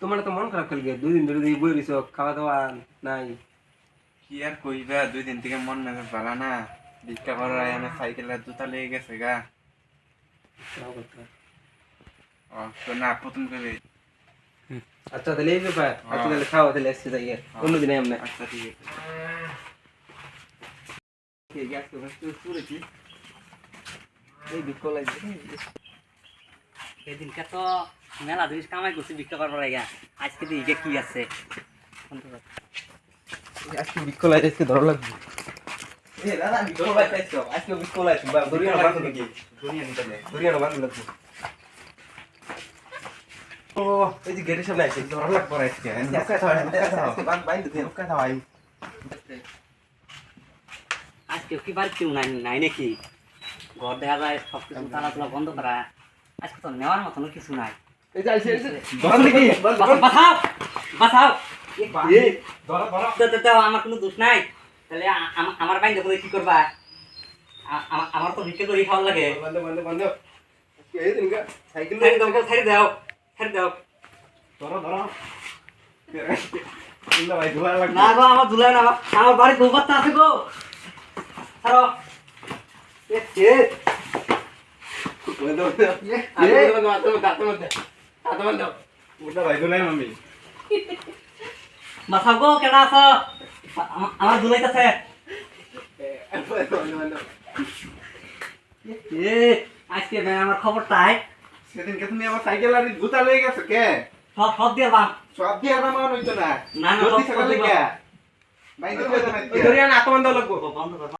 তোমার তো মন খারাপ খেলবে দুই দিন ধরে দেখি বই রইছ খাওয়া দাওয়া নাই। কি আর কইবা দুই দিন থেকে মন মেজাজ ভালো না। ভিক্ষা করার আয়ানে সাইকেলের জুতা লেগে গেছে গা। ও তো না প্রথম করে আচ্ছা তাহলে এই ব্যাপার। আচ্ছা তাহলে খাওয়া তাহলে আসছে যাই অন্যদিনে এমনি আচ্ছা ঠিক আছে। গ্যাস শুনেছি এই বিকল লাগছে সেদিনকে তো মেলা জিনিস কামাই করছি বিক্রি করবার আগে আজকে দিকে কি আছে? আজকে বিকল লাগছে আজকে ধরো লাগবে। আজকে দরিয়া নাকি? নিতে দরিয়া ও এই যে গেটের সামনে আছে ধরা লাগবো আজকে। আজকে ভাই আজকে কি বাড়ি কেউ নাই নাই নাকি? ঘর দেখা যায় সব কিছু তালা তোলা বন্ধ করা। আজকে তো নেওয়ার মতন কিছু নাই বাঁচাও বাঁচাও আমার কোনো দোষ নাই। তাহলে আমার বাইন্দে করে কি করবা? আমার তো বিক্রি করে খাওয়ার লাগে। ছাড়ি দাও ছাড়ি দাও ধরো ধরো। না গো আমার দুলাই না আমার বাড়ি গোবরটা আছে গো। ছাড়ো। এ। বাঁচাও গো কেডা আছো? আমার বন্ধ বন্ধ এ আজকে ভাই আমার খবরটাই সেদিনকে তুমি আমার সাইকেল আর জুতা লেগে গেছে কে? সব সব দিয়ে বাম সব দিয়ে আমার মনে হইতো না। না, না, সব- সব কে ভাই তো না ওই ধরিয়া বন্ধ লাগবো বন্ধ